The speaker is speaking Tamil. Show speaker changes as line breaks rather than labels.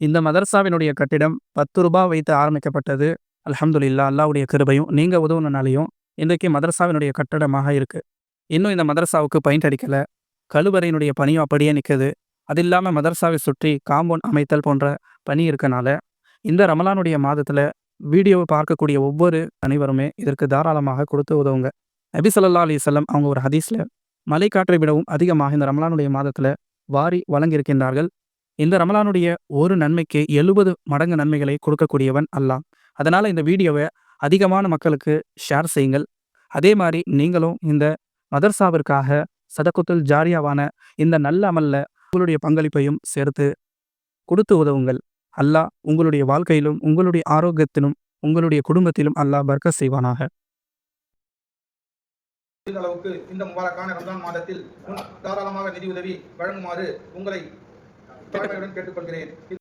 இந்த மதர்சாவினுடைய கட்டிடம் பத்து ரூபாய் வைத்து ஆரம்பிக்கப்பட்டது. அலமதுல்லா அல்லாவுடைய கிருபையும் நீங்கள் உதவுனாலையும் இன்றைக்கு மதரசாவினுடைய கட்டடமாக இருக்கு. இன்னும் இந்த மதரசாவுக்கு பெயிண்ட் அடிக்கலை. கழுவறையினுடைய பணியும் அப்படியே நிற்குது அது இல்லாமல் மதரசாவை சுற்றி காம்பவுண்ட் அமைத்தல் போன்ற பணி இருக்கனால இந்த ரமலானுடைய மாதத்தில் வீடியோவை பார்க்கக்கூடிய ஒவ்வொரு அனைவருமே இதற்கு தாராளமாக கொடுத்து உதவுங்க. நபி ஸல்லல்லாஹு அலைஹி அவங்க ஒரு ஹதீஸில் மலைக்காற்றை விடவும் அதிகமாக இந்த ரமலானுடைய மாதத்தில் வாரி வழங்கியிருக்கின்றார்கள். இந்த ரமலானுடைய ஒரு நன்மைக்கு எழுபது மடங்கு நன்மைகளை கொடுக்கக்கூடியவன் அல்லாம் அதனால் இந்த வீடியோவை அதிகமான மக்களுக்கு ஷேர் செய்யுங்கள். அதே மாதிரி நீங்களும் இந்த மதர்சாவிற்காக சதகுத்துல் ஜாரியாவான இந்த நல்ல அமல்ல உங்களுடைய பங்களிப்பையும் சேர்த்து கொடுத்து உதவுங்கள். அல்லாஹ் உங்களுடைய வாழ்க்கையிலும் உங்களுடைய ஆரோக்கியத்திலும் உங்களுடைய குடும்பத்திலும் அல்லாஹ் பர்க்க செய்வானாக.
அளவுக்கு இந்த முபாரக்கான ரம்ஜான் மாதத்தில் தாராளமாக நிதி உதவி வழங்குமாறு உங்களை தாழ்மையுடன் கேட்டுக்கொள்கிறேன்